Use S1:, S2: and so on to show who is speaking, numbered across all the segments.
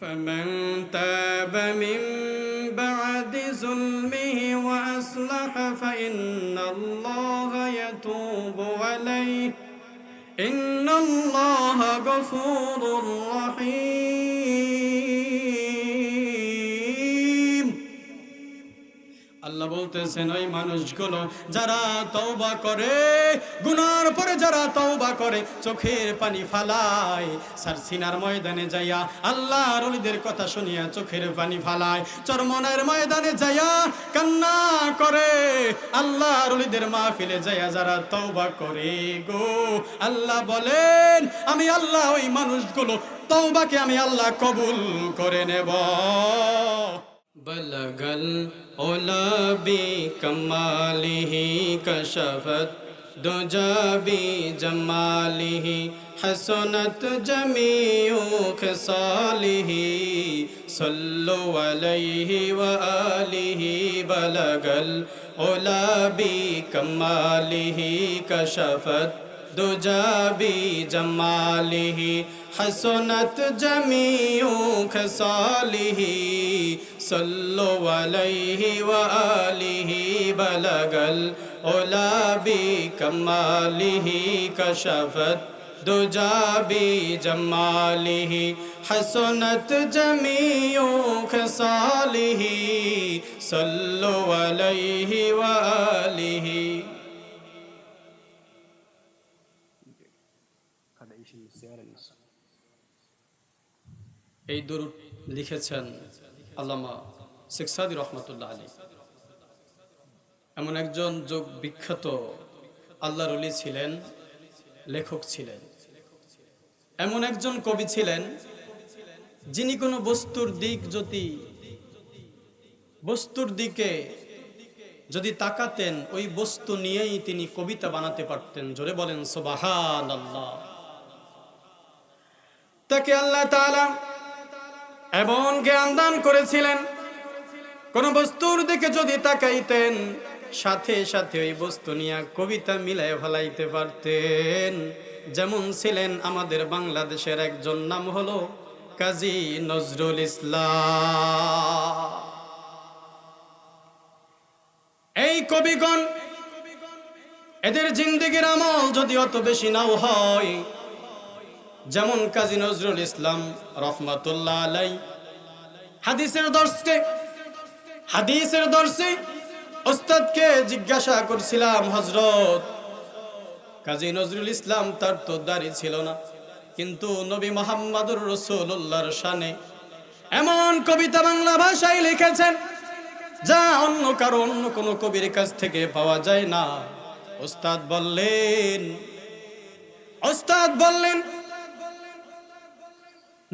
S1: فمن تاب من بعد ظلمه وأصلح فإن الله يتوب عليه إن الله غفور رحيم বলতেছেন ওই মানুষগুলো যারা তৌবা করে গুনার পরে যারা তৌবা করে চোখের পানি ফালায় সার সিনার ময়দানে যাইয়া আল্লাহ রলিদের কথা শুনিয়া চোখের পানি ফালায় চরমনের ময়দানে যাইয়া কান্না করে আল্লাহ রলিদের মা ফেলে যাইয়া যারা তৌবা করে গো আল্লাহ বলেন আমি আল্লাহ ওই মানুষগুলো তৌবাকে আমি আল্লাহ কবুল করে নেব بلغل علا بکماله کشفت دجا بجماله حسنت جميع خصاله صلوا عليه وآله بلغ العلا بكماله كشفت دجا بجماله حسنت جميع خصاله صلوا عليه وآله بلغ العلا بكماله كشفت دجا بجماله حسنت جميع خصاله صلوا عليه وآله এই দরুদ লিখেছেন আল্লামা শেখ সাদি রহমতুল্লাহ আলী এমন একজন যোগ বিখ্যাত আল্লাহর অলি ছিলেন লেখক ছিলেন এমন একজন কবি ছিলেন যিনি কোনো বস্তুর দিক যদি বস্তুর দিকে যদি তাকাতেন ওই বস্তু নিয়েই তিনি কবিতা বানাতে পারতেন জোরে বলেন সোবাহান আল্লাহ তাকে আল্লাহ তালা এবং জ্ঞান দান করেছিলেন কোন বস্তুর দিকে যদি তাকাইতেন সাথে সাথে ওই বস্তু নিয়ে কবিতা মিলায় ভালাইতে পারতেন যেমন ছিলেন আমাদের বাংলাদেশের একজন নাম হলো কাজী নজরুল ইসলাম এই কবিগণ এদের জিন্দিগির আমল যদি অত বেশি নাও হয় যেমন কাজী নজরুল ইসলাম রহমাতুল্লাহ আলাই হাদিসের দর্শকে হাদিসের দর্শে ওস্তাদকে জিজ্ঞাসা করছিলাম হজরত কাজী নজরুল ইসলাম তার তো দাড়ি ছিল না কিন্তু নবী মোহাম্মদুর রসুল্লাহর শানে এমন কবিতা বাংলা ভাষায় লিখেছেন যা অন্য কারো অন্য কোনো কবির কাছ থেকে পাওয়া যায় না ওস্তাদ বললেন ওস্তাদ বললেন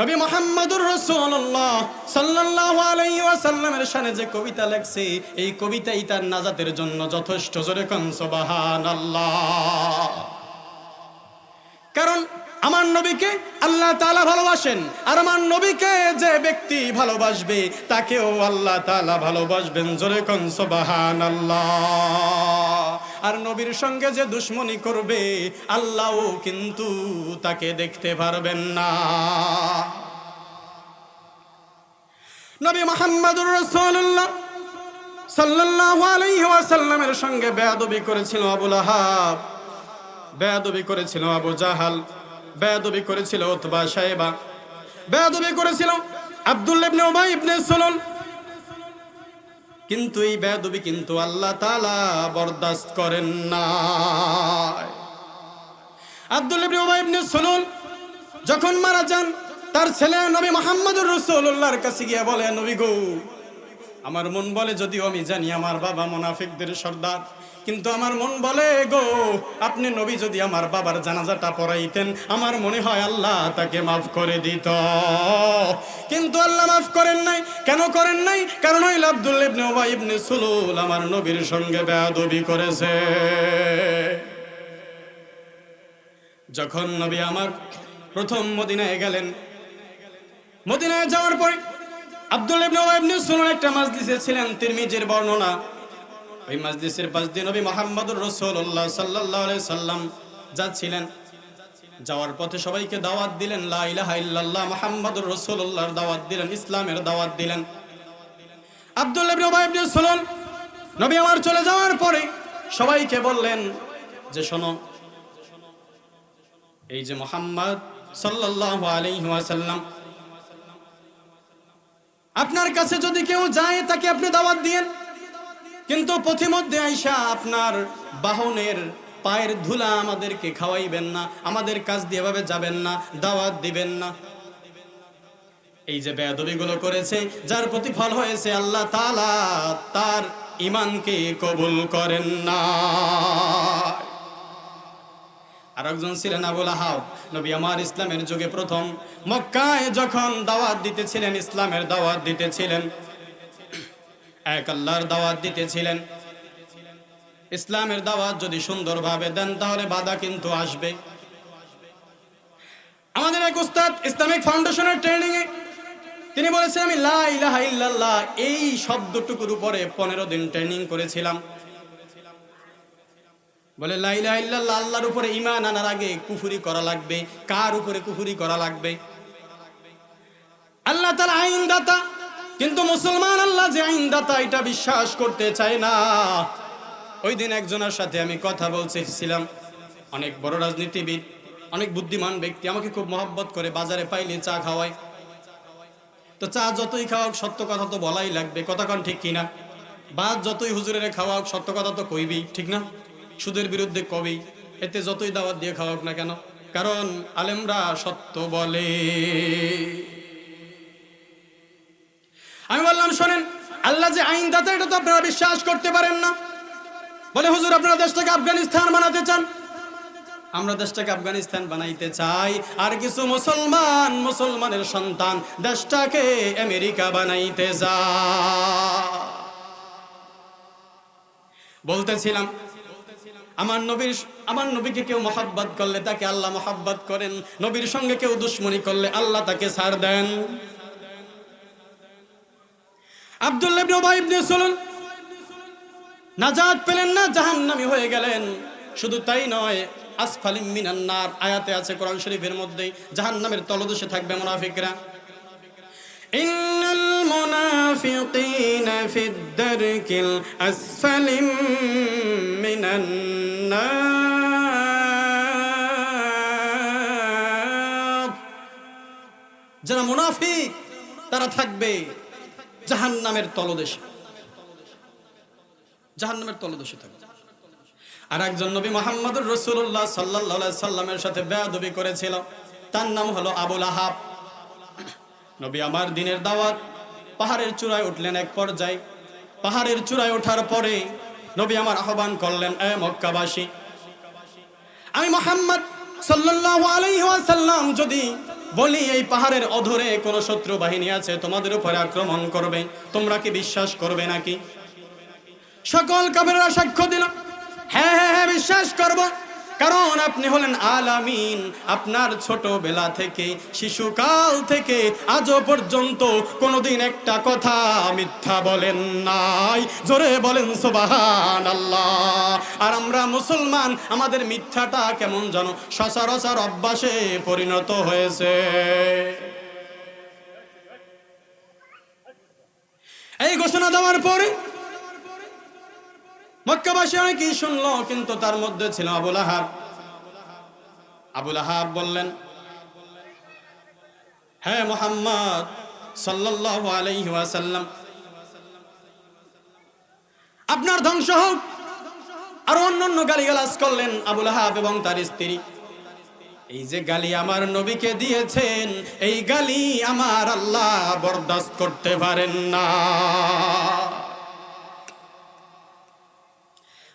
S1: নবী মোহাম্মদুর রসুল্লাহ সাল্লাহ আলাই ওয়াসাল্লামের সানে যে কবিতা লেখছে এই কবিতাই তার নাজাতের জন্য যথেষ্ট জোরে কনসবাহান আল্লাহ কারণ আমার নবীকে আল্লাহ তালা ভালোবাসেন আর আমার নবীকে যে ব্যক্তি ভালোবাসবে তাকেও আল্লাহ তালা ভালোবাসবেন জোরে কনসবাহান আল্লাহ আর নবীর সঙ্গে যে দুশ্মনী করবে আল্লাহও কিন্তু তাকে দেখতে পারবেন না নবী মোহাম্মদুর রসুল্লাহ সাল্লাল্লাহু আলাইহি সঙ্গে বেয়াদবি করেছিল আবুল আহাব বেয়াদবি করেছিল আবু জাহাল বেয়াদবি করেছিল ওতবা সাহেবা বেয়াদবি করেছিল আব্দুল্লাহ ইবনে উমাই ইবনে সুলুল কিন্তু এই বেয়াদবি কিন্তু আল্লাহ তালা বরদাস্ত করেন না আব্দুল্লাহ ইবনে উমাই ইবনে সুলুল যখন মারা যান তার ছেলে নবী মোহাম্মদুর রাসূলুল্লাহর কাছে গিয়ে বলে নবী গো আমার মন বলে যদিও আমি জানি আমার বাবা মুনাফিকদের সর্দার কিন্তু আমার মন বলে গো আপনি নবী যদি আমার বাবার জানাজাটা পড়াইতেন আমার মনে হয় আল্লাহ তাকে মাফ করে দিত কিন্তু আল্লাহ মাফ করেন নাই কেন করেন নাই কারণ ওই আব্দুল ইবনে ওবা ইবনে সুলুল আমার নবীর সঙ্গে বেয়াদবি করেছে যখন নবী আমার প্রথম মদিনায় গেলেন মদিনায় যাওয়ার পরে আব্দুল ইবনে ওবা ইবনে সুলুল একটা মাছ দিয়েছিলেন তিরমিজির বর্ণনা ওই মসজিদের পাঁচ দিন নবী মোহাম্মদুর রসুল্লাহ সাল্লাহ সাল্লাম যাচ্ছিলেন যাওয়ার পথে সবাইকে দাওয়াত দিলেন লাইলাহাইল্লাহ মোহাম্মদুর রসুল্লাহর দাওয়াত দিলেন ইসলামের দাওয়াত দিলেন আবদুল্লাহ সোলন নবী আমার চলে যাওয়ার পরে সবাইকে বললেন যে শোনো এই যে মোহাম্মদ সাল্লাহ আলহিহাসাল্লাম আপনার কাছে যদি কেউ যায় তাকে আপনি দাওয়াত দিয়েন কিন্তু পথিমধ্যে আইসা আপনার বাহনের পায়ের ধুলা আমাদেরকে খাওয়াইবেন না আমাদের কাজ দিয়ে যাবেন না দাওয়াত দিবেন না এই যে গুলো করেছে যার প্রতিফল হয়েছে আল্লাহ তালা তার ইমানকে কবুল করেন না আরেকজন ছিলেন আবুল আহাব নবী আমার ইসলামের যুগে প্রথম মক্কায় যখন দাওয়াত দিতেছিলেন ইসলামের দাওয়াত দিতেছিলেন এক আল্লাহর দাওয়াত দিতেছিলেন ইসলামের দাওয়াত যদি সুন্দরভাবে দেন তাহলে বাধা কিন্তু আসবে আমাদের এক উস্তাদ ইসলামিক ফাউন্ডেশনের ট্রেনিং এ তিনি বলেছেন আমি লা ইলাহা ইল্লাল্লাহ এই শব্দটুকুর উপরে পনেরো দিন ট্রেনিং করেছিলাম বলে লা ইলাহা ইল্লাল্লাহ আল্লাহর উপরে ঈমান আনার আগে কুফুরি করা লাগবে কার উপরে কুফুরি করা লাগবে আল্লাহ তাআলা আইন দাতা কিন্তু মুসলমান আল্লাহ যে আইনদাতা এটা বিশ্বাস করতে চায় না ওই দিন একজনের সাথে আমি কথা বলছিলাম অনেক বড় রাজনীতিবিদ অনেক বুদ্ধিমান ব্যক্তি আমাকে খুব মহব্বত করে বাজারে পাইলে চা খাওয়ায় তো চা যতই খাওয়া সত্য কথা তো বলাই লাগবে কথাক্ষণ ঠিক কিনা বা যতই হুজুরের হোক সত্য কথা তো কইবি ঠিক না সুদের বিরুদ্ধে কবি এতে যতই দাওয়াত দিয়ে হোক না কেন কারণ আলেমরা সত্য বলে আমি বললাম শোনেন আল্লাহ যে আইন দাতা এটা তো আপনারা বিশ্বাস করতে পারেন না বলে হুজুর আপনারা দেশটাকে আফগানিস্তান বানাতে চান আমরা দেশটাকে আফগানিস্তান বানাইতে চাই আর কিছু মুসলমান মুসলমানের সন্তান দেশটাকে আমেরিকা বানাইতে যা বলতেছিলাম আমার নবীর আমার নবীকে কেউ মহাব্বত করলে তাকে আল্লাহ মহাব্বত করেন নবীর সঙ্গে কেউ দুশ্মনী করলে আল্লাহ তাকে ছাড় দেন নাজাত পেলেন না জাহান্নামী হয়ে গেলেন শুধু তাই নয় আসফালিম মিনান্নার আয়াতে আছে কোরআন শরীফের মধ্যে জাহান্নামের তলদেশে থাকবে মুনাফিকরা যারা মুনাফিক তারা থাকবে জাহান নামের তলদেশে জাহান নামের তলদেশে থাকবে আর একজন নবী মোহাম্মদ রসুল্লাহ সাল্লা সাল্লামের সাথে বেয়াদবি করেছিল তার নাম হলো আবুল আহাব নবী আমার দিনের দাওয়াত পাহাড়ের চূড়ায় উঠলেন এক পর্যায়ে পাহাড়ের চূড়ায় ওঠার পরে নবী আমার আহ্বান করলেন এ মক্কাবাসী আমি মোহাম্মদ সাল্লাহ আলাইহি যদি বলি এই পাহাড়ের অধরে কোনো শত্রু বাহিনী আছে তোমাদের উপরে আক্রমণ করবে তোমরা কি বিশ্বাস করবে নাকি সকল কবিরা সাক্ষ্য দিল হ্যাঁ হ্যাঁ হ্যাঁ বিশ্বাস করবো কারণ আপনি হলেন আলামিন আপনার ছোটবেলা থেকে শিশুকাল থেকে আজও পর্যন্ত কোনোদিন একটা কথা মিথ্যা বলেন নাই জোরে বলেন সুবাহান আল্লাহ আর আমরা মুসলমান আমাদের মিথ্যাটা কেমন যেন সচরাচর অভ্যাসে পরিণত হয়েছে এই ঘোষণা দেওয়ার পরে মক্কাবাসী অনেকেই শুনলো কিন্তু তার মধ্যে ছিল আবুল আহাব আবুল আহাব বললেন হ্যাঁ মোহাম্মদ সাল্লাল্লাহু আলাইহি ওয়াসাল্লাম আপনার ধ্বংস হোক আর অন্যান্য গালিগালাজ করলেন আবুল আহাব এবং তার স্ত্রী এই যে গালি আমার নবীকে দিয়েছেন এই গালি আমার আল্লাহ বরদাস্ত করতে পারেন না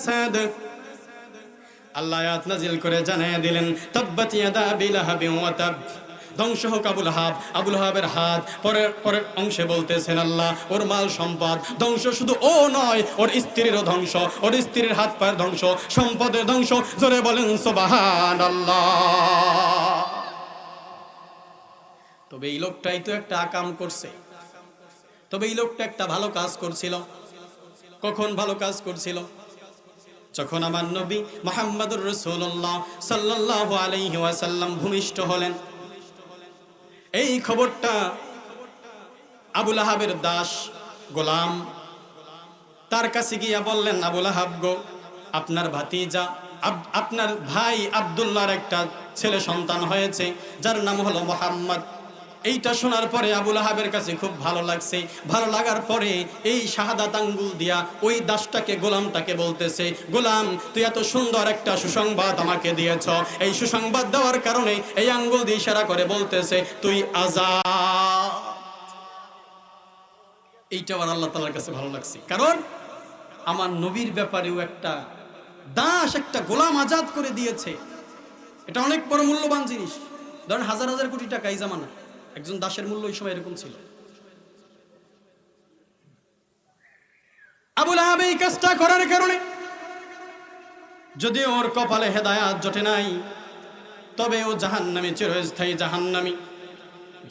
S1: আসাদ আল্লাহ আয়াত নাজিল করে জানিয়ে দিলেন তাব্বাত ইয়াদা বিলাহাবি ওয়া তাব ধ্বংস হোক আবুল হাব আবুল হাবের হাত পরের পরের অংশে বলতেছেন আল্লাহ ওর মাল সম্পদ ধ্বংস শুধু ও নয় ওর স্ত্রীরও ধ্বংস ওর স্ত্রীর হাত পায়ের ধ্বংস সম্পদের ধ্বংস জোরে বলেন সোবাহান আল্লাহ তবে এই লোকটাই তো একটা আকাম করছে তবে এই লোকটা একটা ভালো কাজ করছিল কখন ভালো কাজ করছিল যখন আমার নবী মোহাম্মদুর রসুল্লাহ সাল্লাহ আলহি ওয়াসাল্লাম ভূমিষ্ঠ হলেন এই খবরটা আবুল আহাবের দাস গোলাম তার কাছে গিয়া বললেন আবুল আহাব গো আপনার ভাতিজা আপনার ভাই আবদুল্লাহর একটা ছেলে সন্তান হয়েছে যার নাম হলো মোহাম্মদ এইটা শোনার পরে আবুল আহাবের কাছে খুব ভালো লাগছে ভালো লাগার পরে এই শাহাদাত আঙ্গুল দিয়া ওই দাসটাকে গোলামটাকে বলতেছে গোলাম তুই এত সুন্দর একটা সুসংবাদ আমাকে দিয়েছ এই সুসংবাদ দেওয়ার কারণে এই আঙ্গুল দিয়ে ইশারা করে বলতেছে তুই আজা এইটা আমার আল্লাহ তালার কাছে ভালো লাগছে কারণ আমার নবীর ব্যাপারেও একটা দাস একটা গোলাম আজাদ করে দিয়েছে এটা অনেক বড় মূল্যবান জিনিস ধরেন হাজার হাজার কোটি টাকা এই জামানা একজন দাসের মূল্য ওই সময় এরকম ছিল আবুল আহাব এই কাজটা করার কারণে যদি ওর কপালে হেদায়াত জটে নাই তবে ও নামে চিরস্থায়ী জাহান্নামী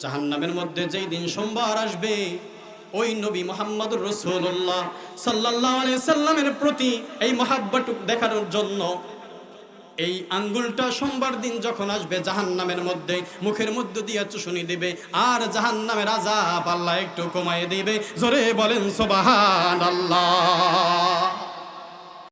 S1: জাহান্নামের মধ্যে যেই দিন সোমবার আসবে ওই নবী মোহাম্মদ রসুল্লাহ সাল্লাহ সাল্লামের প্রতি এই মহাব্বাটুক দেখানোর জন্য এই আঙ্গুলটা সোমবার দিন যখন আসবে জাহান নামের মধ্যে মুখের মধ্য দিয়ে চুষুনি দেবে আর জাহান নামের আজাব আল্লাহ একটু কমায় দেবে জোরে বলেন সোবাহান আল্লাহ